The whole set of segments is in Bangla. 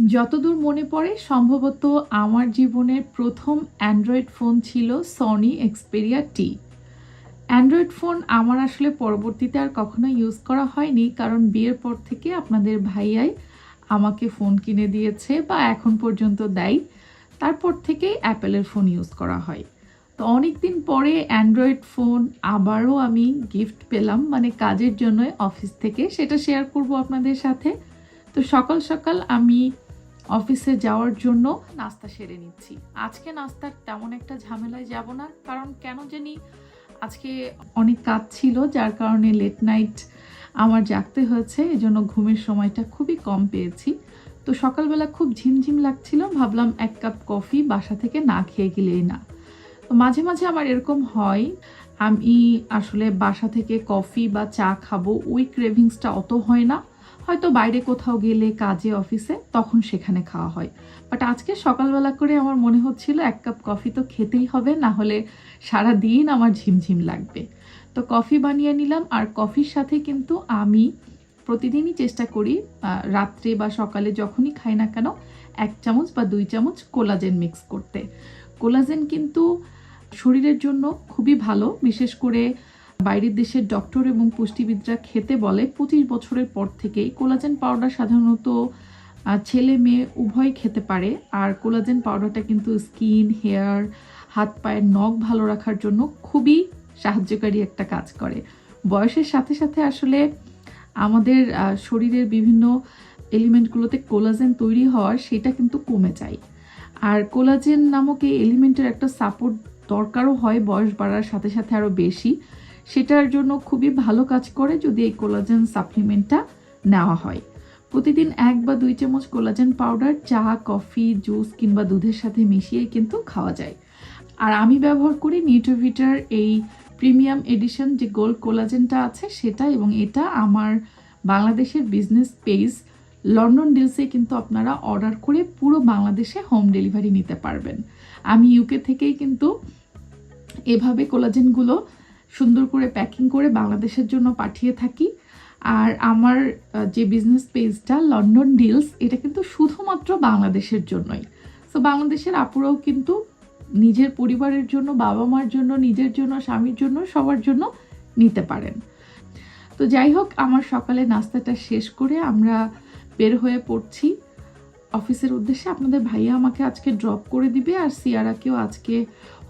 যতদূর মনে পড়ে, সম্ভবত আমার জীবনের প্রথম অ্যান্ড্রয়েড ফোন ছিল Sony Xperia T Android phone আমার আসলে পরবর্তীতে আর কখনো ইউজ করা হয়নি, কারণ বিয়ের পর থেকে আপনাদের ভাইয়াই আমাকে ফোন কিনে দিয়েছে বা এখন পর্যন্ত দেয়। তারপর থেকেই অ্যাপেলের ফোন ইউজ করা হয়। তো অনেক দিন পরে অ্যান্ড্রয়েড ফোন আবারও আমি গিফট পেলাম মানে কাজের জন্য অফিস থেকে। সেটা শেয়ার করব আপনাদের সাথে। তো সকাল সকাল আমি অফিসে যাওয়ার জন্য নাস্তা সেরে নিচ্ছি। আজকে নাস্তার তেমন একটা ঝামেলায় যাব না, কারণ কেন জানি আজকে অনেক কাজ ছিল, যার কারণে লেট নাইট আমার জাগতে হয়েছে, এজন্য ঘুমের সময়টা খুবই কম পেয়েছি। তো সকালবেলা খুব ঝিমঝিম লাগছিল, ভাবলাম এক কাপ কফি বাসা থেকে না খেয়ে গেলেই না। তো মাঝে মাঝে আমার এরকম হয়, আমি আসলে বাসা থেকে কফি বা চা খাব, ওই ক্রেভিংসটা অত হয় না। হয়তো বাইরে কোথাও গেলে কাজে, অফিসে, তখন সেখানে খাওয়া হয়। বাট আজকে সকালবেলা করে আমার মনে হচ্ছিল এক কাপ কফি তো খেতেই হবে, না হলে সারা দিন আমার ঝিমঝিম লাগবে। তো কফি বানিয়ে নিলাম, আর কফির সাথে কিন্তু আমি প্রতিদিনই চেষ্টা করি রাত্রে বা সকালে যখনই খাই না কেন, এক চামচ বা দুই চামচ কোলাজেন মিক্স করতে। কোলাজেন কিন্তু শরীরের জন্য খুবই ভালো, বিশেষ করে বাইরের দেশের ডক্টর এবং পুষ্টিবিদরা খেতে বলে, পঁচিশ বছরের পর থেকেই কোলাজেন পাউডার সাধারণত ছেলে মেয়ে উভয় খেতে পারে। আর কোলাজেন পাউডারটা কিন্তু স্কিন, হেয়ার, হাত পায়ের নখ ভালো রাখার জন্য খুবই সাহায্যকারী একটা কাজ করে। বয়সের সাথে সাথে আসলে আমাদের শরীরের বিভিন্ন এলিমেন্টগুলোতে কোলাজেন তৈরি হওয়ার সেটা কিন্তু কমে যায়। আর কোলাজেন নামক এই এলিমেন্টের একটা সাপোর্ট দরকারও হয় বয়স বাড়ার সাথে সাথে আরও বেশি। সেটার জন্য খুবই ভালো কাজ করে যদি এই কোলাজেন সাপ্লিমেন্টটা নেওয়া হয়। প্রতিদিন এক বা দুই চামচ কোলাজেন পাউডার চা কফি জুস কিংবা দুধের সাথে মিশিয়ে কিন্তু খাওয়া যায়। আর আমি ব্যবহার করি নিউট্রোভিটার এই প্রিমিয়াম এডিশন যে গোল্ড কোলাজেনটা আছে সেটা এবং এটা আমার বাংলাদেশের বিজনেস পেজ লন্ডন ডিলসে কিন্তু আপনারা অর্ডার করে পুরো বাংলাদেশে হোম ডেলিভারি নিতে পারবেন। আমি ইউকে থেকেই কিন্তু এভাবে কোলাজেনগুলো সুন্দর করে প্যাকিং করে বাংলাদেশের জন্য পাঠিয়ে থাকি। আর আমার যে বিজনেস পেজটা লন্ডন ডিলস এটা কিন্তু শুধুমাত্র বাংলাদেশের জন্যই। সো বাংলাদেশের আপুরাও কিন্তু নিজের পরিবারের জন্য বাবা মার জন্য, নিজের জন্য, স্বামীর জন্য, সবার জন্য নিতে পারেন। তো যাই হোক, আমার সকালে নাস্তাটা শেষ করে আমরা বের হয়ে পড়ছি। অফিসের উদ্দেশ্যে আপনাদের ভাইয়া আমাকে আজকে ড্রপ করে দিবে আর সিয়ারাকেও আজকে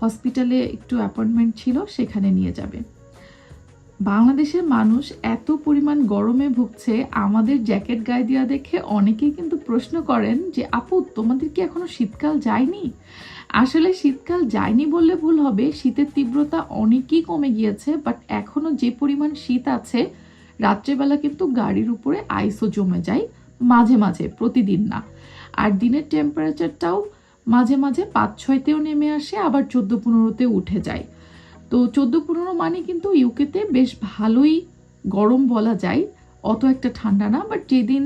হসপিটালে একটু অ্যাপয়েন্টমেন্ট ছিল, সেখানে নিয়ে যাবে। বাংলাদেশের মানুষ এত পরিমাণ গরমে ভুগছে, আমাদের জ্যাকেট গায়ে দেওয়া দেখে অনেকেই কিন্তু প্রশ্ন করেন যে, আপু, তোমাদের কি এখনও শীতকাল যায়নি? আসলে শীতকাল যায়নি বললে ভুল হবে, শীতের তীব্রতা অনেকই কমে গিয়েছে বাট এখনও যে পরিমাণ শীত আছে, রাত্রেবেলা কিন্তু গাড়ির উপরে আইসও জমে যায়, মাঝে মাঝে, প্রতিদিন না। আর দিনের টেম্পারেচারটাও মাঝে মাঝে পাঁচ ছয়তেও নেমে আসে, আবার চোদ্দ পনেরোতে উঠে যায়। তো চোদ্দ পনেরো মানে কিন্তু ইউকেতে বেশ ভালোই গরম বলা যায়। অত একটা ঠান্ডা না বাট যেদিন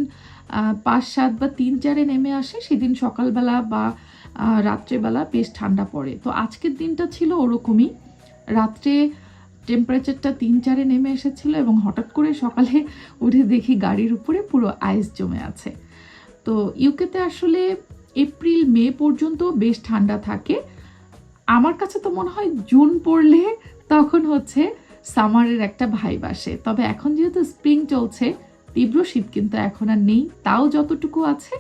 পাঁচ সাত বা তিন চারে নেমে আসে, সেদিন সকালবেলা বা রাত্রেবেলা বেশ ঠান্ডা পড়ে। তো আজকের দিনটা ছিল ওরকমই। রাত্রে টেম্পারেচারটা তিন চারে নেমে এসেছিল এবং হঠাৎ করে সকালে উঠে দেখি গাড়ির উপরে পুরো আইস জমে আছে। তো ইউকেতে আসলে এপ্রিল, মে পর্যন্ত বেশ ঠান্ডা থাকে। আমার কাছে তো মনে হয় জুন পড়লে তখন হচ্ছে সামারের একটা ভাইব আসে। তবে এখন যেহেতু স্প্রিং চলছে, তীব্র শীত কিন্তু এখন আর নেই। তাও যতটুকু আছে,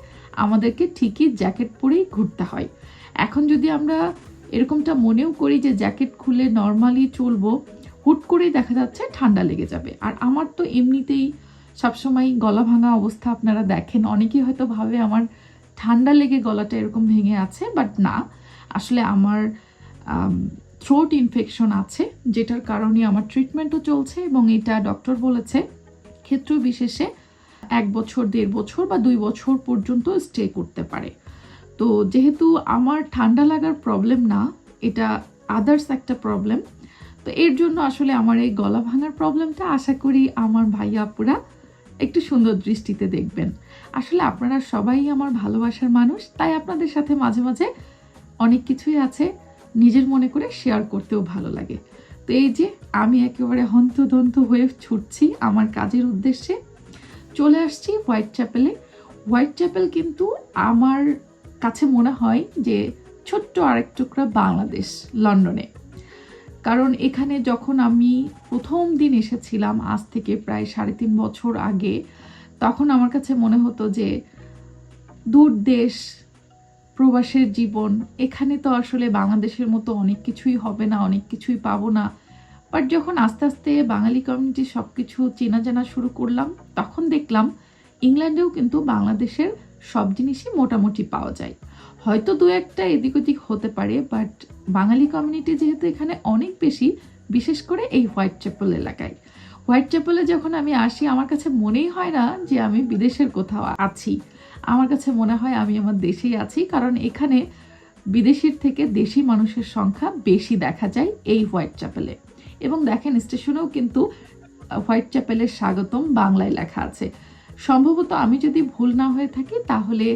আমাদেরকে ঠিকই জ্যাকেট পরেই ঘুরতে হয়। এখন যদি আমরা এরকমটা মনেও করি যে জ্যাকেট খুলে নর্মালি চলবো, হুট করেই দেখা যাচ্ছে ঠান্ডা লেগে যাবে। আর আমার তো এমনিতেই সবসময় গলা ভাঙা অবস্থা আপনারা দেখেন, অনেকেই হয়তো ভাবে আমার ঠান্ডা লেগে গলাটা এরকম ভেঙে আছে বাট না। আসলে আমার থ্রোট ইনফেকশন আছে, যেটার কারণে আমার ট্রিটমেন্টও চলছে এবং এটা ডক্টর বলেছে। ক্ষেত্র বিশেষে এক বছর, দেড় বছর বা দুই বছর পর্যন্ত স্টে করতে পারে। তো যেহেতু আমার ঠান্ডা লাগার প্রবলেম না, এটা আদার্স একটা প্রবলেম তো এর জন্য আসলে আমার এই গলা ভাঙার প্রবলেমটা আশা করি আমার ভাইয়া আপুরা একটু সুন্দর দৃষ্টিতে দেখবেন। আসলে আপনারা সবাই আমার ভালোবাসার মানুষ, তাই আপনাদের সাথে মাঝে মাঝে অনেক কিছুই আছে নিজের মনে করে শেয়ার করতেও ভালো লাগে। তো এই যে আমি একেবারে হন্তদন্ত হয়ে ছুটছি আমার কাজের উদ্দেশ্যে, চলে আসছি হোয়াইট চ্যাপেলে। হোয়াইট চ্যাপেল কিন্তু আমার কাছে মনে হয় যে ছোট্ট আরেক টুকরা বাংলাদেশ, লন্ডনে। কারণ এখানে যখন আমি প্রথম দিন এসেছিলাম, আজ থেকে প্রায় সাড়ে তিন বছর আগে, তখন আমার কাছে মনে হতো যে দূর দেশ, প্রবাসের জীবন, এখানে তো আসলে বাংলাদেশের মতো অনেক কিছুই হবে না, অনেক কিছুই পাবো না। বাট যখন আস্তে আস্তে বাঙালি কমিউনিটি সব কিছু চেনা জানা শুরু করলাম, তখন দেখলাম, ইংল্যান্ডেও কিন্তু বাংলাদেশের সব জিনিসই মোটামুটি পাওয়া যায়। হয়তো দু একটা এদিক ওদিক হতে পারে বাট বাঙালি কমিউনিটি যেহেতু এখানে অনেক বেশি, বিশেষ করে এই হোয়াইট চ্যাপেল এলাকায়। হোয়াইট চ্যাপেলে যখন আমি আসি, আমার কাছে মনেই হয় না যে আমি বিদেশের কোথাও আছি। আমার কাছে মনে হয় আমি আমার দেশেই আছি, কারণ এখানে বিদেশির থেকে দেশি মানুষের সংখ্যা বেশি দেখা যায় এই হোয়াইট চ্যাপেলে এবং দেখেন স্টেশনেও কিন্তু হোয়াইট চ্যাপেলের স্বাগতম বাংলায় লেখা আছে। সম্ভবত আমি যদি ভুল না হয়ে থাকি, তাহলে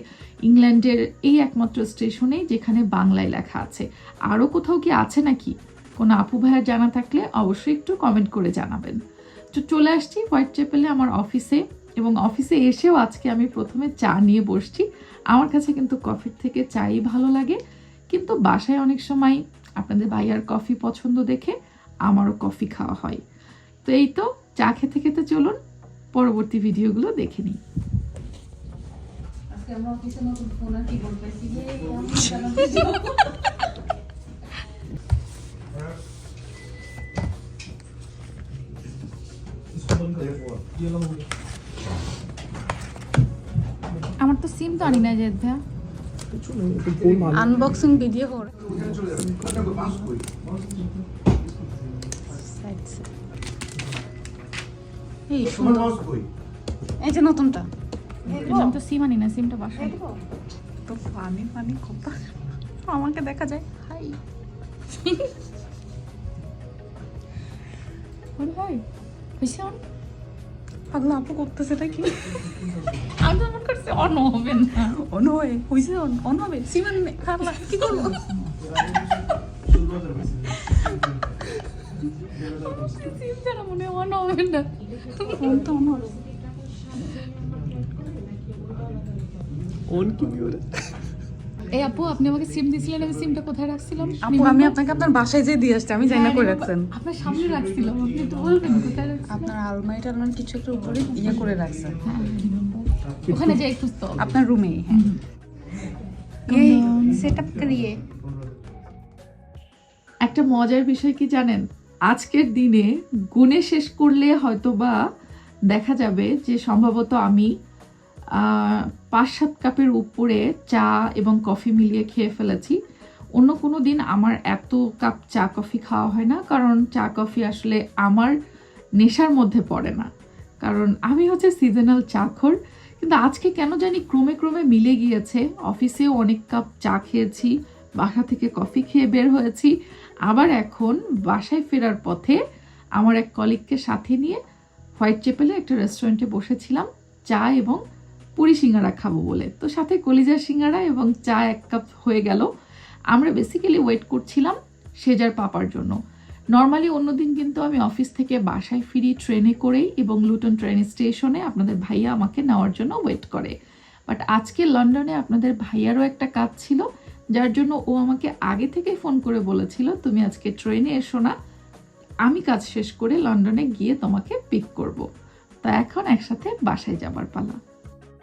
ইংল্যান্ডের এই একমাত্র স্টেশনেই যেখানে বাংলায় লেখা আছে। আরও কোথাও কি আছে নাকি? কোনো আপু ভাইয়ের জানা থাকলে অবশ্যই একটু কমেন্ট করে জানাবেন। তো চলে আসছি হোয়াইট চ্যাপেলে আমার অফিসে, এবং অফিসে এসেও আজকে আমি প্রথমে চা নিয়ে বসছি। আমার কাছে কিন্তু কফির থেকে চাই ভালো লাগে, কিন্তু বাসায় অনেক সময় আপনাদের ভাইয়ার কফি পছন্দ দেখে আমারও কফি খাওয়া হয়। তো এই তো, চা খেতে খেতে চলুন পরবর্তী ভিডিওগুলো দেখে নিই। আজকে আমরা তো সিম তো আনি না যে আনবক্সিং ভিডিও হর এই সুন্দর। এই যে নতুনটা। আমি তো সিম আনি না সিমটা বাসায় তো পানি পানি কত আমাকে দেখা যায়। হাই ওরে ভাই হয়েছে অন? পাগলা আপু করতেছে এটা কি আমি তো মনে করছি অন হবে না। অন হয়ে। হইছে অন? অন হবে? সিমান খারলা কি করব? সিম মনে অন হবে না ফোন তো অন হবে এই আপু আপনি আমাকে সিম দিয়েছিলেন আমি সিমটা কোথায় রাখছিলাম? আপু আমি আপনাকে আপনার বাসায় যেয়ে দিয়ে আসছি আমি জানি না করে রাখছেন। আপনার সামনে রাখছিলাম আপনি তো বলবেন কোথায় রাখছিলাম। আপনার আলমারি টালমারি কিছু একটা উপরে ইয়ে করে রাখছেন। ওখানে যাই খুঁজতে আপনার রুমে হ্যাঁ। এই করিয়ে একটা মজার বিষয় কি জানেন? আজকের দিনে গুণে শেষ করলে হয়তো বা দেখা যাবে যে সম্ভবত আমি পাঁচ সাত কাপের উপরে চা এবং কফি মিলিয়ে খেয়ে ফেলেছি। অন্য কোনো দিন আমার এত কাপ চা, কফি খাওয়া হয় না, কারণ চা, কফি আসলে আমার নেশার মধ্যে পড়ে না। কারণ আমি হচ্ছে সিজনাল চাখর, কিন্তু আজকে কেন জানি ক্রমে ক্রমে মিলে গিয়েছে। অফিসেও অনেক কাপ চা খেয়েছি বাসা থেকে কফি খেয়ে বের হয়েছি। আবার এখন বাসায় ফেরার পথে আমার এক কলিগকে সাথে নিয়ে হোয়াইট চেপেলে একটা রেস্টুরেন্টে বসেছিলাম, চা এবং পুরি সিঙ্গারা খাব বলে। তো সাথে কলিজার সিঙ্গারা এবং চা এক কাপ হয়ে গেল। আমরা বেসিক্যালি ওয়েট করছিলাম সেজার পাপার জন্য। নর্মালি অন্যদিন কিন্তু আমি অফিস থেকে বাসায় ফিরি ট্রেনে করেই এবং লুটন ট্রেন স্টেশনে আপনাদের ভাইয়া আমাকে নেওয়ার জন্য ওয়েট করে। বাট আজকে লন্ডনে আপনাদের ভাইয়ারও একটা কাজ ছিল যার জন্য ও আমাকে আগে থেকেই ফোন করে বলেছিল, তুমি আজকে ট্রেনে এসো না। আমি কাজ শেষ করে লন্ডনে গিয়ে তোমাকে পিক করব। তা এখন একসাথে বাসায় যাবার পালা।